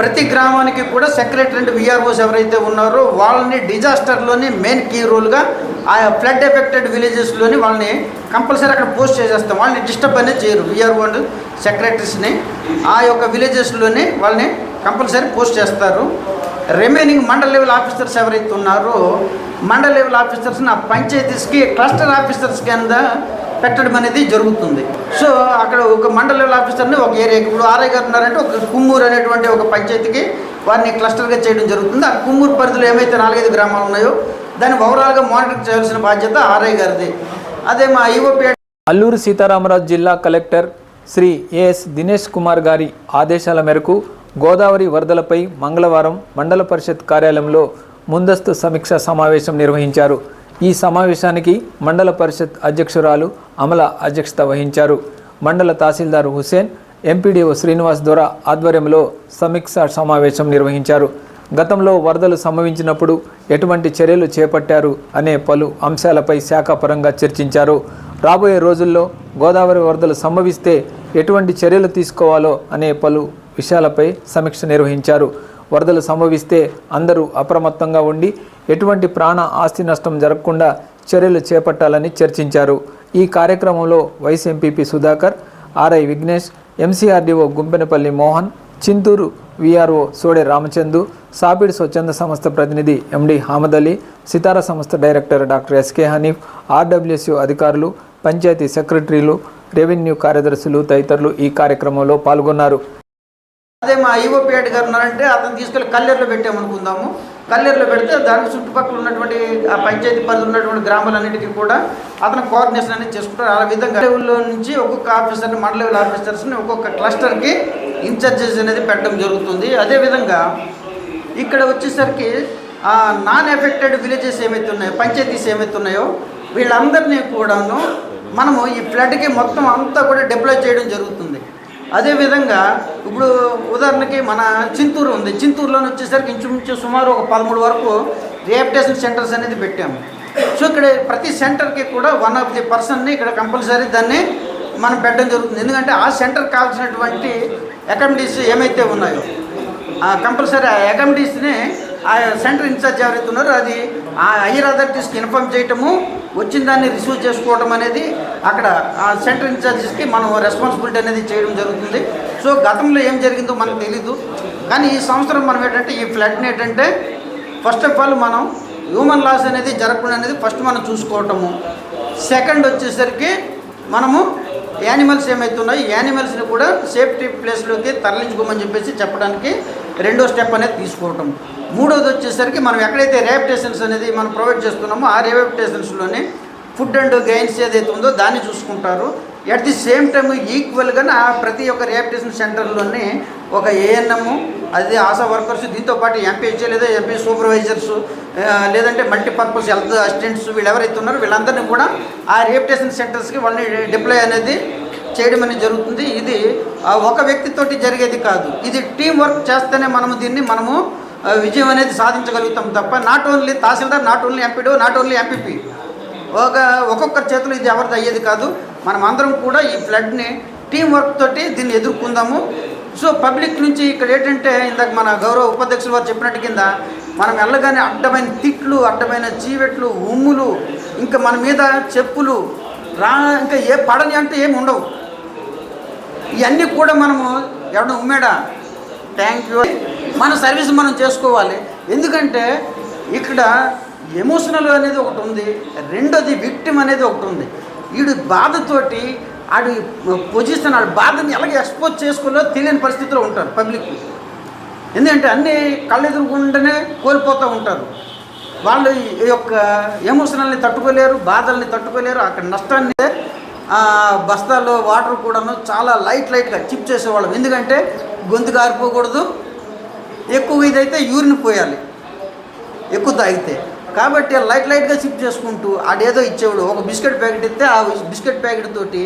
ప్రతి గ్రామానికి కూడా సెక్రటరీ అండ్ విఆర్ఓస్ ఎవరైతే ఉన్నారో వాళ్ళని డిజాస్టర్లోని మెయిన్ కీ రోల్గా ఆ ఫ్లడ్ ఎఫెక్టెడ్ విలేజెస్లోని వాళ్ళని కంపల్సరీ అక్కడ పోస్ట్ చేసేస్తాం. వాళ్ళని డిస్టర్బ్ అనేది చేయరు. విఆర్ఓ అండ్ సెక్రటరీస్ని ఆ యొక్క విలేజెస్లోని వాళ్ళని కంపల్సరీ పోస్ట్ చేస్తారు. రిమైనింగ్ మండల్ లెవెల్ ఆఫీసర్స్ ఎవరైతే ఉన్నారో మండల్ లెవెల్ ఆఫీసర్స్ని ఆ పంచాయతీస్కి క్లస్టర్ ఆఫీసర్స్ కింద పెట్టడం అనేది జరుగుతుంది. సో అక్కడ ఒక మండల ఆఫీసర్ని ఒక ఏరియాకి ఇప్పుడు ఆర్ఐ గారు ఉన్నారంటే ఒక కుమ్మూరు అనేటువంటి ఒక పంచాయతీకి వారిని క్లస్టర్గా చేయడం జరుగుతుంది. ఆ కుమ్మూరు పరిధిలో ఏమైతే నాలుగైదు గ్రామాలు ఉన్నాయో దాన్ని ఓవరాల్గా మానిటర్ చేయాల్సిన బాధ్యత ఆర్ఐ గారిది. అదే మా ఈఓపీ అల్లూరు సీతారామరాజు జిల్లా కలెక్టర్ శ్రీ ఏఎస్ దినేష్ కుమార్ గారి ఆదేశాల మేరకు గోదావరి వరదలపై మంగళవారం మండల పరిషత్ కార్యాలయంలో ముందస్తు సమీక్ష సమావేశం నిర్వహించారు. ఈ సమావేశానికి మండల పరిషత్ అధ్యక్షురాలు అమల అధ్యక్షత వహించారు. మండల తహసీల్దార్ హుసేన్ ఎంపీడీఓ శ్రీనివాస్ దొర ఆధ్వర్యంలో సమీక్ష సమావేశం నిర్వహించారు. గతంలో వరదలు సంభవించినప్పుడు ఎటువంటి చర్యలు చేపట్టారు అనే పలు అంశాలపై శాఖాపరంగా చర్చించారు. రాబోయే రోజుల్లో గోదావరి వరదలు సంభవిస్తే ఎటువంటి చర్యలు తీసుకోవాలో అనే పలు విషయాలపై సమీక్ష నిర్వహించారు. వరదలు సంభవిస్తే అందరూ అప్రమత్తంగా ఉండి ఎటువంటి ప్రాణ ఆస్తి నష్టం జరగకుండా చర్యలు చేపట్టాలని చర్చించారు. ఈ కార్యక్రమంలో vice MPP Sudhakar RI Vignesh MCRDO Gumpenapalli Mohan Chintur VRO Sode Ramachandu సాపిడ్ స్వచ్ఛంద సంస్థ ప్రతినిధి ఎండి హామద్ అలీ సితార సంస్థ director doctor SK Hanif RWC అధికారులు పంచాయతీ సెక్రటరీలు రెవెన్యూ కార్యదర్శులు తదితరులు ఈ కార్యక్రమంలో పాల్గొన్నారు. అదే మా ఐఓపీ పేట గారు ఉన్నారంటే అతను తీసుకెళ్ళి కల్లెర్లో పెట్టామనుకుందాము. కల్లెర్లో పెడితే దానికి చుట్టుపక్కల ఉన్నటువంటి ఆ పంచాయతీ పరిధి ఉన్నటువంటి గ్రామాలన్నిటికీ కూడా అతను కోఆర్డినేషన్ అనేది చేసుకుంటారు. ఆ విధంగా లెవెల్లో నుంచి ఒక్కొక్క ఆఫీసర్ని మండల లెవెల్ ఆఫీసర్స్ని ఒక్కొక్క క్లస్టర్కి ఇన్ఛార్జెస్ అనేది పెట్టడం జరుగుతుంది. అదేవిధంగా ఇక్కడ వచ్చేసరికి ఆ నాన్ ఎఫెక్టెడ్ విలేజెస్ ఏమైతే ఉన్నాయో పంచాయతీస్ ఏమైతే ఉన్నాయో వీళ్ళందరినీ కూడాను మనము ఈ ఫ్లడ్కి మొత్తం అంతా కూడా డిప్లాయ్ చేయడం జరుగుతుంది. అదేవిధంగా ఇప్పుడు ఉదాహరణకి మన చింతూరు ఉంది. చింతూరులోని వచ్చేసరికి ఇంచుమించు సుమారు ఒక పదమూడు వరకు రియాప్టేషన్ సెంటర్స్ అనేది పెట్టాము. సో ఇక్కడ ప్రతి సెంటర్కి కూడా వన్ ఆఫ్ ది పర్సన్ని ఇక్కడ కంపల్సరీ దాన్ని మనం పెట్టడం జరుగుతుంది. ఎందుకంటే ఆ సెంటర్ కావాల్సినటువంటి అకామిడీస్ ఏమైతే ఉన్నాయో కంపల్సరీ ఆ అకామిడీస్ని ఆ సెంటర్ ఇన్ఛార్జ్ ఎవరైతే ఉన్నారో అది ఆ హైయర్ అథారిటీస్కి ఇన్ఫామ్ చేయటము వచ్చిన దాన్ని రిసీవ్ చేసుకోవడం అనేది అక్కడ ఆ సెంటర్ ఇన్ఛార్జెస్కి మనం రెస్పాన్సిబిలిటీ అనేది చేయడం జరుగుతుంది. సో గతంలో ఏం జరిగిందో మనకు తెలీదు. కానీ ఈ సంవత్సరం మనం ఏంటంటే ఈ ఫ్లడ్ని ఏంటంటే ఫస్ట్ ఆఫ్ ఆల్ మనం హ్యూమన్ లాస్ అనేది జరగకుండా అనేది ఫస్ట్ మనం చూసుకోవటము. సెకండ్ వచ్చేసరికి మనము యానిమల్స్ ఏమవుతున్నాయి యానిమల్స్ని కూడా సేఫ్టీ ప్లేస్లోకి తరలించుకోమని చెప్పేసి చెప్పడానికి రెండో స్టెప్ అనేది తీసుకోవటం. మూడోది వచ్చేసరికి మనం ఎక్కడైతే రేపిటేషన్స్ అనేది మనం ప్రొవైడ్ చేస్తున్నామో ఆ రేపిటేషన్స్లోనే ఫుడ్ అండ్ గైన్స్ ఏదైతే ఉందో దాన్ని చూసుకుంటారు. ఎట్ ది సేమ్ టైం ఈక్వల్గా ప్రతి ఒక్క రిహాబిటేషన్ సెంటర్లోనే ఒక ఏఎన్ఎం అది ఆశా వర్కర్స్ దీంతో పాటు ఎంపీహెచ్ఏ లేదా ఎంపీ సూపర్వైజర్స్ లేదంటే మల్టీపర్పస్ హెల్త్ అసిస్టెంట్స్ వీళ్ళు ఎవరైతే ఉన్నారో వీళ్ళందరినీ కూడా ఆ రిహాబిటేషన్ సెంటర్స్కి వాళ్ళని డిప్లాయ్ అనేది చేయడం అనేది జరుగుతుంది. ఇది ఒక వ్యక్తితోటి జరిగేది కాదు. ఇది టీం వర్క్ చేస్తేనే మనము దీన్ని మనము విజయం అనేది సాధించగలుగుతాం తప్ప not only tahsildar not only MPDO not only MPP ఒక ఒక్కొక్కరి చేతులు ఇది ఎవరిది అయ్యేది కాదు. మనం అందరం కూడా ఈ ఫ్లడ్ని టీం వర్క్ తోటి దీన్ని ఎదుర్కొందాము. సో పబ్లిక్ నుంచి ఇక్కడ ఏంటంటే ఇందాక మన గౌరవ ఉపాధ్యక్షులు వారు చెప్పినట్టు కింద మనం వెళ్ళగానే అడ్డమైన తిట్లు అడ్డమైన చీవెట్లు ఉమ్ములు ఇంకా మన మీద చెప్పులు రా ఇంకా ఏ పడని అంటే ఏమి ఉండవు. ఇవన్నీ కూడా మనము ఎవడ ఉమ్మేడా? థ్యాంక్ యూ మన సర్వీస్ మనం చేసుకోవాలి. ఎందుకంటే ఇక్కడ ఎమోషనల్ అనేది ఒకటి ఉంది. రెండోది విక్టిమ్ అనేది ఒకటి ఉంది. వీడు బాధతోటి ఆడు పొజిషన్ ఆడు బాధని ఎలాగ ఎక్స్పోజ్ చేసుకోలో తెలియని పరిస్థితిలో ఉంటారు పబ్లిక్ ఎందుకంటే అన్నీ కళ్ళెదురుకుంటేనే కోల్పోతూ ఉంటారు. వాళ్ళు ఈ యొక్క ఎమోషనల్ని తట్టుకోలేరు బాధల్ని తట్టుకోలేరు అక్కడ నష్టాన్ని బస్తాల్లో వాటర్ కూడాను చాలా లైట్ లైట్గా చిప్ చేసేవాళ్ళం. ఎందుకంటే గొంతు కారిపోకూడదు ఎక్కువ ఇదైతే యూరిన్ పోయాలి ఎక్కువ తాగితే. కాబట్టి లైట్ లైట్గా సిప్ చేసుకుంటూ ఆడేదో ఇచ్చేవాడు. ఒక బిస్కెట్ ప్యాకెట్ ఇస్తే ఆ బిస్కెట్ ప్యాకెట్ తోటి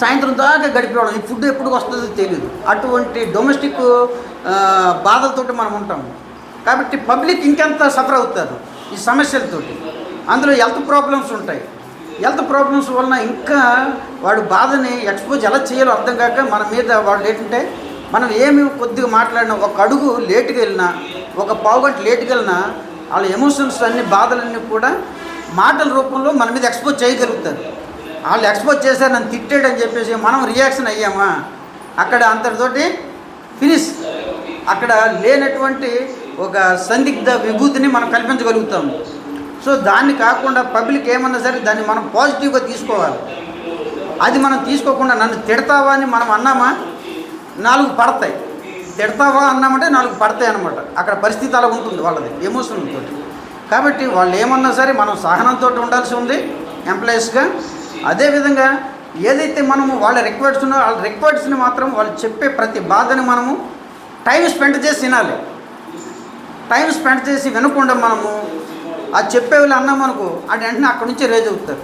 సాయంత్రం దాకా గడిపేవాళ్ళం. ఈ ఫుడ్ ఎప్పుడు వస్తుందో తెలియదు అటువంటి డొమెస్టిక్ బాధలతోటి మనం ఉంటాం. కాబట్టి పబ్లిక్ ఇంకెంత సఫర్ అవుతారు ఈ సమస్యలతోటి? అందులో హెల్త్ ప్రాబ్లమ్స్ ఉంటాయి. హెల్త్ ప్రాబ్లమ్స్ వలన ఇంకా వాడు బాధని ఎక్స్పోజ్ ఎలా చేయాలో అర్థం కాక మన మీద వాడు ఏంటంటే మనం ఏమి కొద్దిగా మాట్లాడినా ఒక అడుగు లేటుగా వెళ్ళినా ఒక పావు గంట లేటుగా వెళ్ళినా వాళ్ళ ఎమోషన్స్ అన్ని బాధలన్నీ కూడా మాటల రూపంలో మన మీద ఎక్స్పోజ్ చేయగలుగుతారు. వాళ్ళు ఎక్స్పోజ్ చేశారు నన్ను తిట్టాడని చెప్పేసి మనం రియాక్షన్ అయ్యామా? అక్కడ అంతటితోటి ఫినిష్ అక్కడ లేనటువంటి ఒక సందిగ్ధ విభూతిని మనం కల్పించగలుగుతాము. సో దాన్ని కాకుండా పబ్లిక్ ఏమన్నా సరే దాన్ని మనం పాజిటివ్గా తీసుకోవాలి. అది మనం తీసుకోకుండా నన్ను తిడతావా అని మనం అన్నామా? నాలుగు పడతాయి. తిడతావా అన్నామంటే నాలుగు పడతాయి అనమాట అక్కడ పరిస్థితి అలా ఉంటుంది వాళ్ళది ఎమోషన్తో కాబట్టి వాళ్ళు ఏమన్నా సరే మనం సహనంతో ఉండాల్సి ఉంది ఎంప్లాయీస్గా అదేవిధంగా ఏదైతే మనము వాళ్ళ రిక్వైర్డ్స్ ఉన్నో వాళ్ళ రిక్వైర్డ్స్ని మాత్రం వాళ్ళు చెప్పే ప్రతి బాధని మనము టైం స్పెండ్ చేసి వినాలి టైం స్పెండ్ చేసి వినకుండా మనము అది చెప్పే వాళ్ళు అన్నామనుకో అది వెంటనే అక్కడి నుంచి రేజ్ అవుతారు.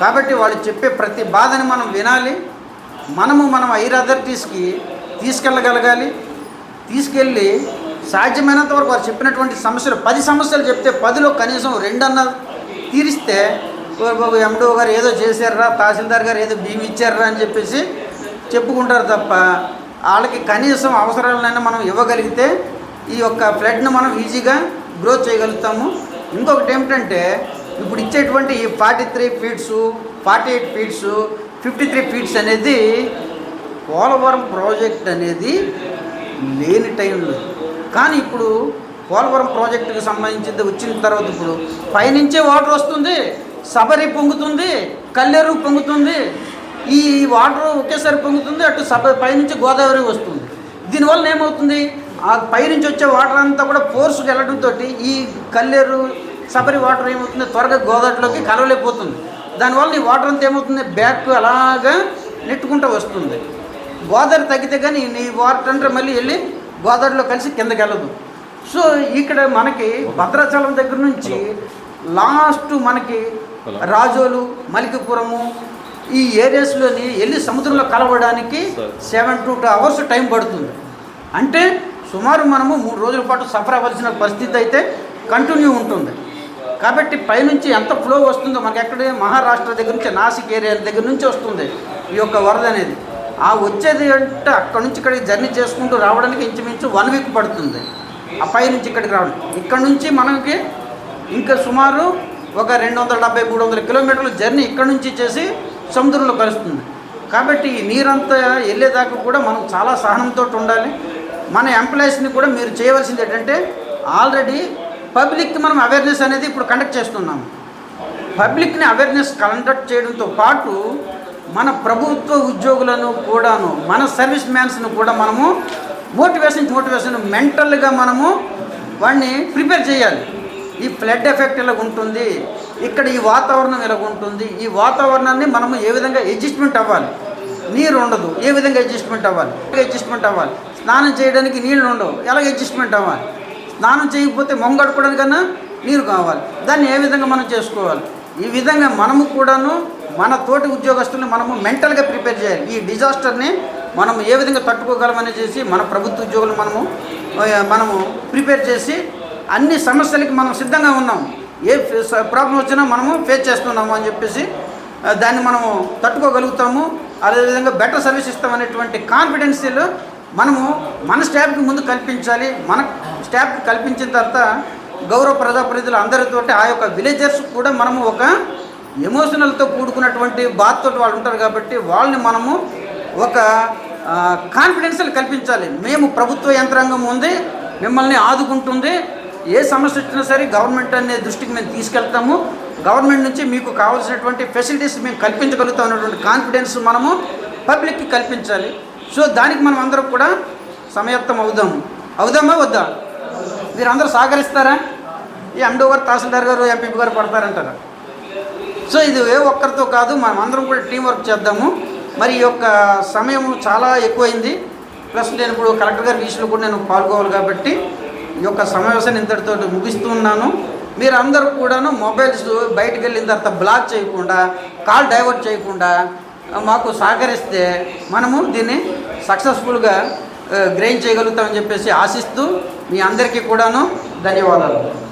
కాబట్టి వాళ్ళు చెప్పే ప్రతి బాధని మనం వినాలి. మనము మనం ఐర్ అథారిటీస్కి తీసుకెళ్ళగలగాలి. తీసుకెళ్ళి సాధ్యమైనంత వరకు వారు చెప్పినటువంటి సమస్యలు పది సమస్యలు చెప్తే పదిలో కనీసం రెండన్న తీరిస్తే బాబు ఎండో గారు ఏదో చేశారా తహసీల్దార్ గారు ఏదో భీమి ఇచ్చారా అని చెప్పేసి చెప్పుకుంటారు తప్ప వాళ్ళకి కనీసం అవసరాలనైనా మనం ఇవ్వగలిగితే ఈ యొక్క ఫ్లడ్ను మనం ఈజీగా గ్రోత్ చేయగలుగుతాము. ఇంకొకటి ఏమిటంటే ఇప్పుడు ఇచ్చేటువంటి ఈ forty three feets forty eight feets fifty three feets అనేది పోలవరం ప్రాజెక్ట్ అనేది లేని టైంలో. కానీ ఇప్పుడు పోలవరం ప్రాజెక్టుకి సంబంధించింది వచ్చిన తర్వాత ఇప్పుడు పైనుంచే వాటర్ వస్తుంది సబరి పొంగుతుంది కల్లేరు పొంగుతుంది ఈ వాటర్ ఒకేసారి పొంగుతుంది అటు సబ పైనుంచి గోదావరి వస్తుంది. దీనివల్ల ఏమవుతుంది? ఆ పైనుంచి వచ్చే వాటర్ అంతా కూడా ఫోర్స్కి వెళ్ళడంతో ఈ కల్లేరు సబరి వాటర్ ఏమవుతుంది? త్వరగా గోదావరిలోకి కలవలేకపోతుంది. దానివల్ల ఈ వాటర్ అంతా ఏమవుతుంది? బ్యాక్ అలాగా నెట్టుకుంటూ వస్తుంది. గోదావరి తగ్గితే కానీ నీ వాటర్ అంటే మళ్ళీ వెళ్ళి గోదావరిలో కలిసి కిందకి వెళ్ళదు. సో ఇక్కడ మనకి భద్రాచలం దగ్గర నుంచి లాస్ట్ మనకి రాజోలు మలికిపురము ఈ ఏరియాస్లోని వెళ్ళి సముద్రంలో కలవడానికి seven to two hours time పడుతుంది. అంటే సుమారు మనము మూడు రోజుల పాటు సఫర్ అవ్వాల్సిన పరిస్థితి అయితే కంటిన్యూ ఉంటుంది. కాబట్టి పైనుంచి ఎంత ఫ్లో వస్తుందో మనకి ఎక్కడ మహారాష్ట్ర దగ్గర నుంచి నాసిక్ ఏరియా దగ్గర నుంచి వస్తుంది ఈ యొక్క వరద అనేది. ఆ వచ్చేది అంటే అక్కడ నుంచి ఇక్కడికి జర్నీ చేసుకుంటూ రావడానికి ఇంచుమించు వన్ వీక్ పడుతుంది. ఆ పై నుంచి ఇక్కడికి రావడం. ఇక్కడ నుంచి మనకి ఇంకా సుమారు ఒక రెండు వందల డెబ్బై మూడు వందల కిలోమీటర్ల జర్నీ ఇక్కడ నుంచి చేసి సముద్రంలో కలుస్తుంది. కాబట్టి ఈ నీరంతా వెళ్ళేదాకా కూడా మనం చాలా సహనంతో ఉండాలి. మన ఎంప్లాయీస్ని కూడా మీరు చేయవలసింది ఏంటంటే ఆల్రెడీ పబ్లిక్కి మనం అవేర్నెస్ అనేది ఇప్పుడు కండక్ట్ చేస్తున్నాము పబ్లిక్ని అవేర్నెస్ కండక్ట్ చేయడంతో పాటు మన ప్రభుత్వ ఉద్యోగులను కూడాను మన సర్వీస్ మ్యాన్స్ను కూడా మనము మోటివేషన్ మోటివేషన్ మెంటల్గా మనము వాడిని ప్రిపేర్ చేయాలి. ఈ ఫ్లడ్ ఎఫెక్ట్ ఇలా ఉంటుంది ఇక్కడ ఈ వాతావరణం ఇలా ఉంటుంది ఈ వాతావరణాన్ని మనము ఏ విధంగా అడ్జస్ట్మెంట్ అవ్వాలి? నీరు ఉండదు ఏ విధంగా అడ్జస్ట్మెంట్ అవ్వాలి? అడ్జస్ట్మెంట్ అవ్వాలి? స్నానం చేయడానికి నీళ్ళు ఉండవు ఎలా అడ్జస్ట్మెంట్ అవ్వాలి? స్నానం చేయకపోతే మొంగడుకోవడానికన్నా నీరు కావాలి. దాన్ని ఏ విధంగా మనం చేసుకోవాలి? ఈ విధంగా మనము కూడాను మన తోటి ఉద్యోగస్తుల్ని మనము మెంటల్గా ప్రిపేర్ చేయాలి. ఈ డిజాస్టర్ని మనం ఏ విధంగా తట్టుకోగలమని చేసి మన ప్రభుత్వ ఉద్యోగులు మనము మనము ప్రిపేర్ చేసి అన్ని సమస్యలకి మనం సిద్ధంగా ఉన్నాం. ఏ ప్రాబ్లం వచ్చినా మనము ఫేస్ చేస్తున్నాము అని చెప్పేసి దాన్ని మనము తట్టుకోగలుగుతాము. అదేవిధంగా బెటర్ సర్వీస్ ఇస్తామనేటువంటి కాన్ఫిడెన్సీలు మనము మన స్టాఫ్కి ముందు కల్పించాలి. మన స్టాఫ్కి కల్పించిన తర్వాత గౌరవ ప్రజాప్రతినిధులు అందరితోటి ఆ యొక్క విలేజర్స్ కూడా మనము ఒక ఎమోషనల్తో కూడుకున్నటువంటి బాధతో వాళ్ళు ఉంటారు కాబట్టి వాళ్ళని మనము ఒక కాన్ఫిడెన్షియల్ కల్పించాలి. మేము ప్రభుత్వ యంత్రాంగం ఉంది మిమ్మల్ని ఆదుకుంటుంది. ఏ సమస్య వచ్చినా సరే గవర్నమెంట్ అనే దృష్టికి మేము తీసుకెళ్తాము. గవర్నమెంట్ నుంచి మీకు కావాల్సినటువంటి ఫెసిలిటీస్ మేము కల్పించగలుగుతాం అన్నటువంటి కాన్ఫిడెన్స్ మనము పబ్లిక్కి కల్పించాలి. సో దానికి మనం అందరం కూడా సమయత్తం అవుదాము అవుదామా వద్దా? మీరందరూ సహకరిస్తారా? ఈ అండోవర్ గారు తహసీల్దార్ గారు ఎంపీపీ గారు పడతారంటారా? సో ఇది ఏ ఒక్కరితో కాదు మనం అందరం కూడా టీం వర్క్ చేద్దాము. మరి ఈ యొక్క సమయం చాలా ఎక్కువైంది. ప్లస్ నేను ఇప్పుడు కలెక్టర్ గారి విషయంలో కూడా నేను పాల్గొవాలి కాబట్టి ఈ యొక్క సమావేశాన్ని ఇంతటితో ముగిస్తూ ఉన్నాను. మీరు అందరూ కూడాను మొబైల్స్ బయటకు వెళ్ళిన తర్వాత బ్లాక్ చేయకుండా కాల్ డైవర్ట్ చేయకుండా మాకు సహకరిస్తే మనము దీన్ని సక్సెస్ఫుల్గా గ్రహించగలుగుతామని చెప్పేసి ఆశిస్తూ మీ అందరికీ కూడాను ధన్యవాదాలు.